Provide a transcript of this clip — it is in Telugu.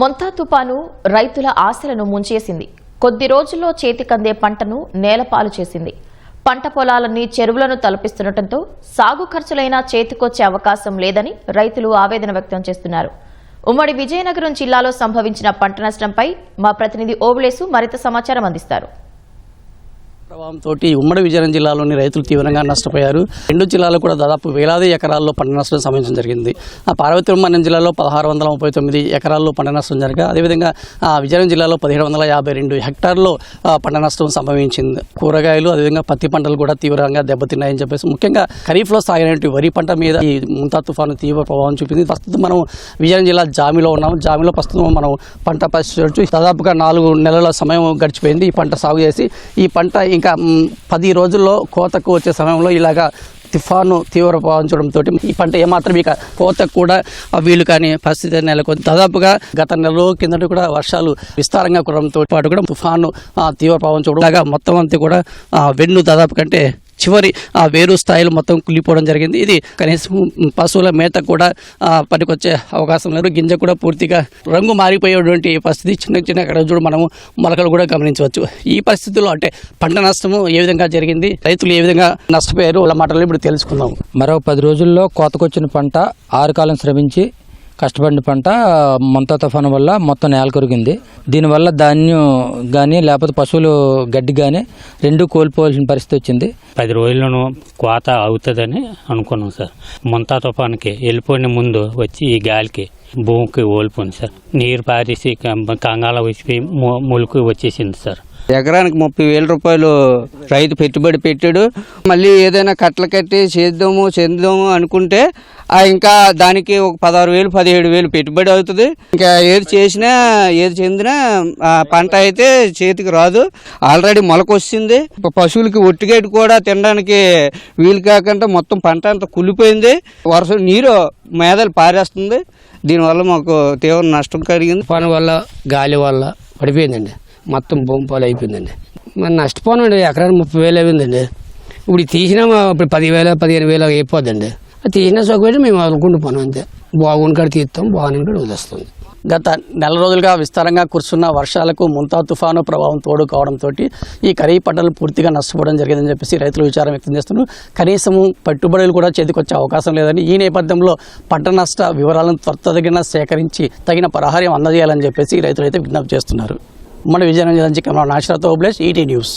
మొంతా తుపాను రైతుల ఆశలను ముంచేసింది. కొద్ది రోజుల్లో చేతికందే పంటను నేలపాలు చేసింది. పంట పొలాలన్నీ చెరువులను తలపిస్తుండటంతో సాగు ఖర్చులైనా చేతికొచ్చే అవకాశం లేదని రైతులు ఆవేదన వ్యక్తం చేస్తున్నారు. ఉమ్మడి విజయనగరం జిల్లాలో సంభవించిన పంట నష్టంపై మా ప్రతినిధి ఓబులేసు మరింత సమాచారం అందిస్తారు. ప్రభావంతో ఉమ్మడి విజయనగరం జిల్లాలోని రైతులు తీవ్రంగా నష్టపోయారు. రెండు జిల్లాలో కూడా దాదాపు వేలాది ఎకరాల్లో పంట నష్టం సంభవించడం జరిగింది. ఆ పార్వతీపురం జిల్లాలో పదహారు వందల ముప్పై తొమ్మిది ఎకరాల్లో పంట నష్టం జరిగా అదేవిధంగా ఆ విజయనగరం జిల్లాలో పదిహేడు వందల యాభై రెండు హెక్టార్లో పంట నష్టం సంభవించింది. కూరగాయలు అదేవిధంగా పత్తి పంటలు కూడా తీవ్రంగా దెబ్బతిన్నాయని చెప్పేసి ముఖ్యంగా ఖరీఫ్లో సాగినటువంటి వరి పంట మీద ఈ ముంతా తుఫాను తీవ్ర ప్రభావం చూపింది. ప్రస్తుతం మనం విజయనగరం జిల్లా జామిలో ఉన్నాం జామిలో ప్రస్తుతం మనం పంట పరిస్థితి దాదాపుగా నాలుగు నెలల సమయం గడిచిపోయింది ఈ పంట సాగు చేసి. ఈ పంట ఇంకా పది రోజుల్లో కోతకు వచ్చే సమయంలో ఇలాగా తుఫాను తీవ్ర ప్రభావించడంతో ఈ పంట ఏమాత్రం ఇక కోతకు కూడా వీలు కాని పరిస్థితి నెలకొంది. దాదాపుగా గత నెలలో కిందట కూడా వర్షాలు విస్తారంగా కురడంతో పాటు కూడా తుఫాను ఆ, తీవ్ర ప్రభావం ఇలాగా మొత్తం అంతా కూడా వెన్ను దాదాపు కంటే చివరి ఆ వేరు స్థాయిలో మొత్తం కుళ్ళిపోవడం జరిగింది. ఇది కనీసం పశువుల మేత కూడా పనికొచ్చే అవకాశం లేదు. గింజ కూడా పూర్తిగా రంగు మారిపోయేటువంటి పరిస్థితి చిన్న చిన్న ఎక్కడ చూడు మనము మొలకలు కూడా గమనించవచ్చు. ఈ పరిస్థితుల్లో అంటే పంట నష్టము ఏ విధంగా జరిగింది రైతులు ఏ విధంగా నష్టపోయారు వాళ్ళ మాటలు ఇప్పుడు తెలుసుకుందాం. మరో పది రోజుల్లో కోతకొచ్చిన పంట ఆరు కాలం శ్రమించి కష్టపడిన పంట మొంత తుఫాను వల్ల మొత్తం నేల కొరిగింది. దీనివల్ల ధాన్యం కానీ లేకపోతే పశువులు గడ్డి కానీ రెండు కోల్పోవాల్సిన పరిస్థితి వచ్చింది. పది రోజులను కోత అవుతుందని అనుకున్నాం సార్. ముంతా తుఫాన్కి వెళ్ళిపోయిన ముందు వచ్చి ఈ గాలికి భూమికి ఓల్పోయింది సార్. నీరు పారేసి కం- కంగాల వచ్చి ములుకు వచ్చేసింది సార్. ఎకరానికి ముప్పై వేల రూపాయలు రైతు పెట్టుబడి పెట్టాడు. మళ్ళీ ఏదైనా కట్టలు కట్టి చేద్దాము చెందాము అనుకుంటే ఇంకా దానికి ఒక పదహారు వేలు పదిహేడు వేలు పెట్టుబడి అవుతుంది. ఇంకా ఏది చేసినా ఏది చెందినా ఆ పంట అయితే చేతికి రాదు. ఆల్రెడీ మొలకొస్తుంది పశువులకి ఒట్టిగడ్డి కూడా తినడానికి వీలు కాకుండా మొత్తం పంట అంతా కుళ్ళిపోయింది. వర్షం నీరు మేదలు పారేస్తుంది. దీనివల్ల మాకు తీవ్ర నష్టం కలిగింది. పని వల్ల గాలి వల్ల పడిపోయిందండి. మొత్తం భూమిపాలు అయిపోయిందండి మరి నష్టపోనండి ఎకరానికి ముప్పై వేలు అయిందండి ఇప్పుడు తీసినా ఇప్పుడు పదివేల పదిహేను వేలు అయిపోద్దండి. అది తీసినా సొక్కటి మేము వదులుకుంటూ పోనాం అంతే. బాగుని కాడ తీస్తాం బాగుని కాడ వదిలేస్తుంది గత నెల రోజులుగా విస్తారంగా కురుస్తున్న వర్షాలకు ముంతా తుఫాను ప్రభావం తోడు కావడంతో ఈ ఖరీఫ్ పంటలు పూర్తిగా నష్టపోవడం జరిగిందని చెప్పేసి రైతులు విచారం వ్యక్తం చేస్తున్నారు. కనీసం పెట్టుబడులు కూడా చేతికొచ్చే అవకాశం లేదని ఈ నేపథ్యంలో పంట నష్ట వివరాలను త్వరితగిన సేకరించి తగిన పరిహారం అందజేయాలని చెప్పేసి రైతులు అయితే విజ్ఞప్తి చేస్తున్నారు. మన విజయనగరం జిల్లా కెమెరా నాశరతో ఈటీ న్యూస్.